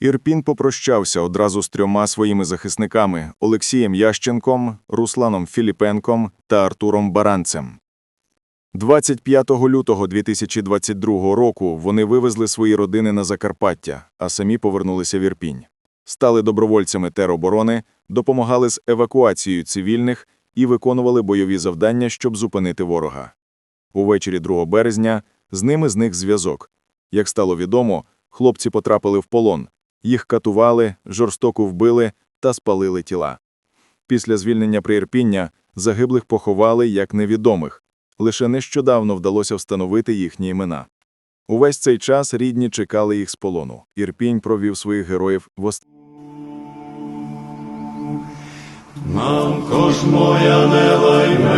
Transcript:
Ірпін попрощався одразу з трьома своїми захисниками Олексієм Ященком, Русланом Філіпенком та Артуром Баранцем. 25 лютого 2022 року вони вивезли свої родини на Закарпаття, а самі повернулися в Ірпінь. Стали добровольцями тероборони, допомагали з евакуацією цивільних і виконували бойові завдання, щоб зупинити ворога. Увечері 2 березня з ними зник зв'язок. Як стало відомо, хлопці потрапили в полон. Їх катували, жорстоко вбили та спалили тіла. Після звільнення Приірпіння загиблих поховали як невідомих. Лише нещодавно вдалося встановити їхні імена. Увесь цей час рідні чекали їх з полону. Ірпінь провів своїх героїв в ост... Мамко ж моя не лайме,